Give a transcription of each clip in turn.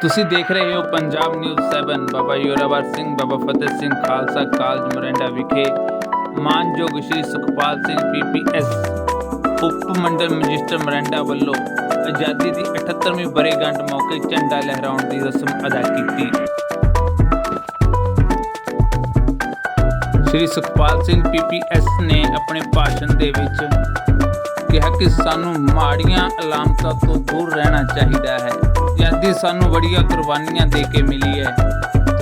ਤੁਸੀਂ ਦੇਖ ਰਹੇ ਹੋ ਪੰਜਾਬ ਨਿਊਜ਼ 7 ਬਾਬਾ ਯੋਰਾਵਰ ਸਿੰਘ, ਬਾਬਾ ਫਤਿਹ ਸਿੰਘ ਖਾਲਸਾ ਕਾਲਜ ਮੋਰਿੰਡਾ ਵਿਖੇ ਮਾਨਯੋਗ Shri Sukhpal Singh P P S ਉਪ ਮੰਡਲ ਮਜਿਸਟਰ ਮੋਰਿੰਡਾ ਵੱਲੋਂ ਆਜ਼ਾਦੀ ਦੀ 78ਵੀਂ ਬਰੇਗੰਢ ਮੌਕੇ ਝੰਡਾ ਲਹਿਰਾਉਣ ਦੀ ਰਸਮ ਅਦਾ ਕੀਤੀ। ਸ਼੍ਰੀ ਸੁਖਪਾਲ ਸਿੰਘ ਪੀਪੀਐਸ ਨੇ ਆਪਣੇ ਭਾਸ਼ਣ ਦੇ ਵਿੱਚ ਕਿਹਾ ਕਿ ਸਾਨੂੰ ਮਾੜੀਆਂ ਅਲਾਮਤਾਂ ਤੋਂ ਦੂਰ ਰਹਿਣਾ ਚਾਹੀਦਾ ਹੈ। ਆਜ਼ਾਦੀ ਸਾਨੂੰ ਬੜੀਆਂ ਕੁਰਬਾਨੀਆਂ ਦੇ ਕੇ ਮਿਲੀ ਹੈ।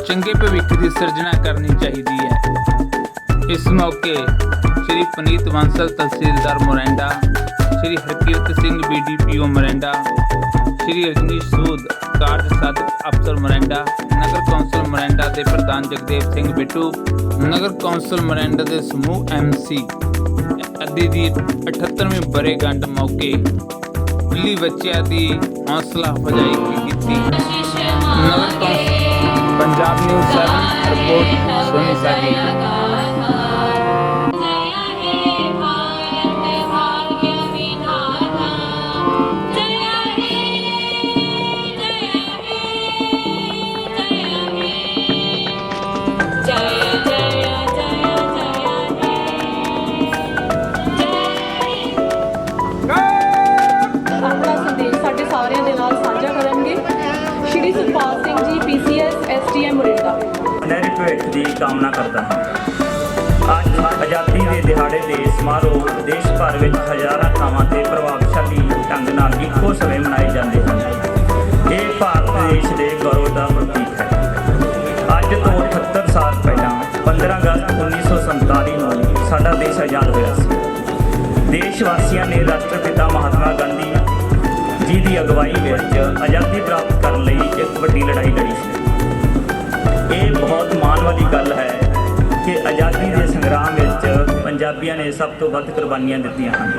ਚੰਗੇ ਭਵਿੱਖ ਦੀ ਸਿਰਜਣਾ ਕਰਨੀ ਚਾਹੀਦੀ ਹੈ। ਇਸ ਮੌਕੇ Shri Puneet Bansal tehsildar Morinda, Shri Harkirat Singh B D P O Morinda, Shri Rajneesh Sood ਕਾਰਜ ਸਾਧਕ ਅਫਸਰ ਮੋਰਿੰਡਾ, ਨਗਰ ਕੌਂਸਲ ਮੋਰਿੰਡਾ ਦੇ ਪ੍ਰਧਾਨ ਜਗਦੇਵ ਸਿੰਘ ਬਿੱਟੂ, ਨਗਰ ਕੌਂਸਲ ਮੋਰਿੰਡਾ ਦੇ ਸਮੂਹ ਐਮਸੀ ਆਦਿ ਦੀ 78ਵੀਂ ਬਰੇਗੰਢ ਮੌਕੇ ਦਿੱਲੀ ਬੱਚਿਆਂ ਦੀ ਹੌਸਲਾ ਅਫਜ਼ਾਈ ਕੀਤੀ। ਨਗਰ council Punjab news 7 report Soni ਸਾਡੀ। ਦੀ ਕਾਮਨਾ ਕਰਦਾ ਹਾਂ। ਅੱਜ ਆਜ਼ਾਦੀ ਦੇ ਦਿਹਾੜੇ ਦੇ ਸਮਾਰੋਹ ਦੇਸ਼ ਭਰ ਵਿੱਚ ਹਜ਼ਾਰਾਂ ਥਾਵਾਂ ਤੇ ਪ੍ਰਭਾਵਸ਼ਾਲੀ ਢੰਗ ਨਾਲ ਇੱਕੋ ਸਮੇਂ ਮਨਾਏ ਜਾਂਦੇ ਹਨ। ਇਹ ਭਾਰਤ ਦੇਸ਼ ਦੇ ਗੌਰਵ ਦਾ ਪ੍ਰਤੀਕ ਹੈ। ਅੱਜ ਤੋਂ 78 ਸਾਲ ਪਹਿਲਾਂ 15 ਅਗਸਤ 1947 ਨੂੰ ਸਾਡਾ ਦੇਸ਼ ਆਜ਼ਾਦ ਹੋਇਆ ਸੀ। ਦੇਸ਼ ਵਾਸੀਆਂ ਨੇ ਰਾਸ਼ਟਰਪਿਤਾ ਮਹਾਤਮਾ ਗਾਂਧੀ ਜੀ ਦੀ ਅਗਵਾਈ ਵਿੱਚ ਆਜ਼ਾਦੀ ਪ੍ਰਾਪਤ ਕਰਨ ਲਈ ਇੱਕ ਵੱਡੀ ਲੜਾਈ ਲੜੀ ਸੀ। ਇਹ ਬਹੁਤ ਮਾਣ ਵਾਲੀ ਗੱਲ ਹੈ ਕਿ ਆਜ਼ਾਦੀ ਦੇ ਸੰਗਰਾਮ ਵਿੱਚ ਪੰਜਾਬੀਆਂ ਨੇ ਸਭ ਤੋਂ ਵੱਧ ਕੁਰਬਾਨੀਆਂ ਦਿੱਤੀਆਂ ਹਨ।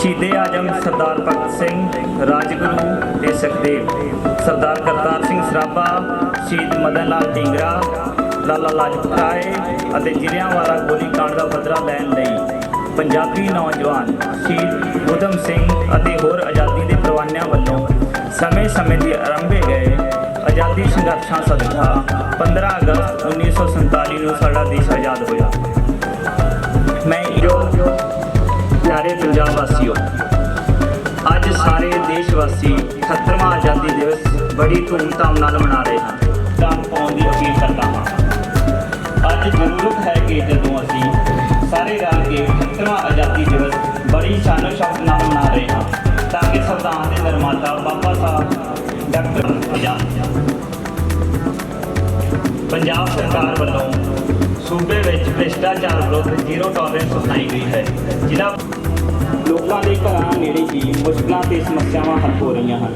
ਸ਼ਹੀਦੇ ਆਜਮ ਸਰਦਾਰ ਭਗਤ ਸਿੰਘ, ਰਾਜਗੁਰੂ ਤੇ ਸੁਖਦੇਵ, ਸਰਦਾਰ ਕਰਤਾਰ ਸਿੰਘ ਸਰਾਭਾ, ਸ਼ਹੀਦ ਮਦਨ ਲਾਲ ਢੀਂਗਰਾ, ਲਾਲਾ ਲਾਜਪਤ ਰਾਏ ਅਤੇ ਜ਼ਿਲ੍ਹਿਆਂਵਾਲਾ ਗੋਲੀकांड ਦਾ ਬਦਲਾ ਲੈਣ ਲਈ ਪੰਜਾਬੀ ਨੌਜਵਾਨ ਸ਼ਹੀਦ ਊਧਮ ਸਿੰਘ ਅਤੇ ਹੋਰ ਆਜ਼ਾਦੀ ਦੇ ਪ੍ਰਵਾਨਿਆਂ ਵੱਲੋਂ ਸਮੇਂ-ਸਮੇਂ ਤੇ ਆਰੰਭੇ ਗਏ ਆਜ਼ਾਦੀ ਸੰਘਰਸ਼ਾਂ ਸਦਕਾ 15 ਅਗਸਤ 1947 ਨੂੰ ਸਾਡਾ ਦੇਸ਼ ਆਜ਼ਾਦ ਹੋਇਆ। ਮੈਂ ਜੋ ਪਿਆਰੇ ਪੰਜਾਬ ਵਾਸੀਓ, ਅੱਜ ਸਾਰੇ ਦੇਸ਼ ਵਾਸੀ 78ਵਾਂ ਆਜ਼ਾਦੀ ਦਿਵਸ ਬੜੀ ਧੂਮਧਾਮ ਨਾਲ ਮਨਾ ਰਹੇ ਹਨ। ਤਾਂ ਪਾਉਣ ਦੀ ਅਪੀਲ ਕਰਦਾ ਹਾਂ। ਅੱਜ ਜ਼ਰੂਰਤ ਹੈ ਕਿ ਜਦੋਂ ਅਸੀਂ ਸਾਰੇ ਰਲ ਕੇ 78ਵਾਂ ਆਜ਼ਾਦੀ ਦਿਵਸ ਬੜੀ ਸ਼ਾਨੋ ਸ਼ੌਕਤ ਨਾਲ ਮਨਾ ਰਹੇ ਹਾਂ, ਤਾਂ ਕਿ ਸੰਵਿਧਾਨ ਦੇ ਨਿਰਮਾਤਾ ਬਾਬਾ ਸਾਹਿਬ ਡਾਕਟਰ ਆਜ਼ਾਦ ਭ੍ਰਿਸ਼ਟਾਚਾਰ ਵਿਰੁੱਧ ਜ਼ੀਰੋ ਟੋਲਰੈਂਸ ਅਪਣਾਈ ਗਈ ਹੈ। ਜਿਹਦਾ ਲੋਕਾਂ ਦੇ ਘਰਾਂ ਨੇੜੇ ਹੀ ਮੁਸ਼ਕਲਾਂ ਤੇ ਸਮੱਸਿਆਵਾਂ ਹੱਲ ਹੋ ਰਹੀਆਂ ਹਨ।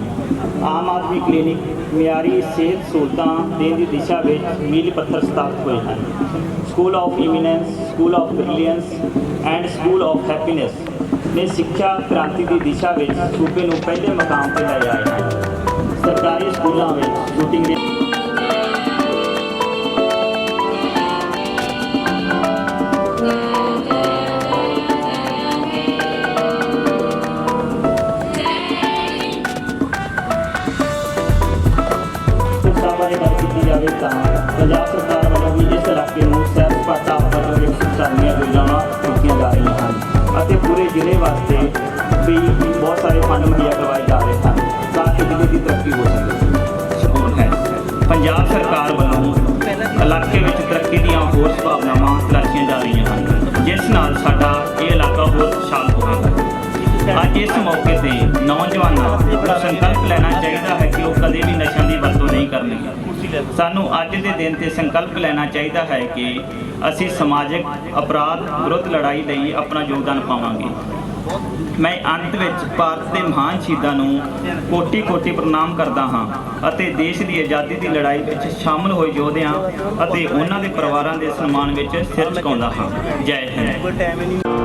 ਆਮ ਆਦਮੀ ਕਲੀਨਿਕ ਮਿਆਰੀ ਸਿਹਤ ਸਹੂਲਤਾਂ ਦੇਣ ਦੀ ਦਿਸ਼ਾ ਵਿੱਚ ਮੀਲ ਪੱਥਰ ਸਥਾਪਿਤ ਹੋਏ ਹਨ। School of eminence school of brilliance and school of happiness ਨੇ ਸਿੱਖਿਆ ਕ੍ਰਾਂਤੀ ਦੀ ਦਿਸ਼ਾ ਵਿੱਚ ਸੂਬੇ ਨੂੰ ਪਹਿਲੇ ਮਕਾਮ ਤੇ ਲੈ ਆਏ ਹਨ। ਸਰਕਾਰੀ ਸਕੂਲਾਂ ਵਿੱਚ ਸ਼ੂਟਿੰਗ ਦੇ ਫੰਡ ਮੁਹੱਈਆ ਕਰਵਾਏ ਜਾ ਰਹੇ ਹਨ। ਤਾਂ ਕਿ ਜ਼ਿਲ੍ਹੇ ਦੀ ਤਰੱਕੀ ਹੋ ਸਕੇ। ਸ਼ਕੂਨ ਹੈ ਪੰਜਾਬ ਸਰਕਾਰ ਵੱਲੋਂ ਇਲਾਕੇ ਵਿੱਚ ਤਰੱਕੀ ਦੀਆਂ ਹੋਰ ਸੰਭਾਵਨਾਵਾਂ ਤਲਾਸ਼ੀਆਂ ਜਾ ਰਹੀਆਂ ਹਨ। ਜਿਸ ਨਾਲ ਸਾਡਾ ਇਹ ਇਲਾਕਾ ਹੋਰ ਸ਼ਾਂਤ ਹੋਵੇਗਾ। ਅੱਜ ਇਸ ਮੌਕੇ ਤੇ ਨੌਜਵਾਨਾਂ ਨੂੰ ਸੰਕਲਪ ਲੈਣਾ ਚਾਹੀਦਾ ਹੈ ਕਿ ਉਹ ਕਦੇ ਵੀ ਨਸ਼ਿਆਂ ਦੀ ਵਰਤੋਂ ਨਹੀਂ ਕਰਨਗੇ ਸਾਨੂੰ ਅੱਜ ਦੇ ਦਿਨ ਤੇ ਸੰਕਲਪ ਲੈਣਾ ਚਾਹੀਦਾ ਹੈ ਕਿ ਅਸੀਂ ਸਮਾਜਿਕ ਅਪਰਾਧ ਵਿਰੁੱਧ ਲੜਾਈ ਲਈ ਆਪਣਾ ਯੋਗਦਾਨ ਪਾਵਾਂਗੇ। ਮੈਂ ਅੰਤ ਵਿੱਚ ਭਾਰਤ ਦੇ ਮਹਾਨ ਸ਼ਹੀਦਾਂ ਨੂੰ ਕੋਟੀ-ਕੋਟੀ ਪ੍ਰਣਾਮ ਕਰਦਾ ਹਾਂ ਅਤੇ ਦੇਸ਼ ਦੀ ਆਜ਼ਾਦੀ ਦੀ ਲੜਾਈ ਵਿੱਚ ਸ਼ਾਮਲ ਹੋਏ ਯੋਧਿਆਂ ਅਤੇ ਉਹਨਾਂ ਦੇ ਪਰਿਵਾਰਾਂ ਦੇ ਸਨਮਾਨ ਵਿੱਚ ਸਿਰ ਝੁਕਾਉਂਦਾ ਹਾਂ। ਜੈ ਹਿੰਦ।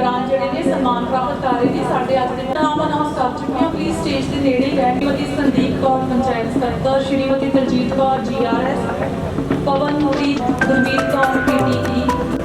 ਮੈਂਬਰਾਂ ਜਿਹੜੇ ਨੇ ਸਨਮਾਨ ਪ੍ਰਾਪਤ ਕਰ ਰਹੇ ਨੇ ਸਾਡੇ ਅੱਜ ਦੇ ਨਾਮ ਅਨਾਉਂਸ ਕਰ ਚੁੱਕੇ ਹਾਂ। ਪਲੀਜ਼ ਸਟੇਜ ਦੇ ਨੇੜੇ ਹੀ ਰਹਿ ਸ਼੍ਰੀਮਤੀ ਸੰਦੀਪ ਕੌਰ, ਪੰਚਾਇਤ ਸਕੱਤਰ, ਸ਼੍ਰੀਮਤੀ ਦਲਜੀਤ ਕੌਰ ਜੀਆਰਐਸ ਪਵਨ ਮੋਰੀ ਗੁਰਮੀਤ ਕੌਰ ਪੀਟੀਈ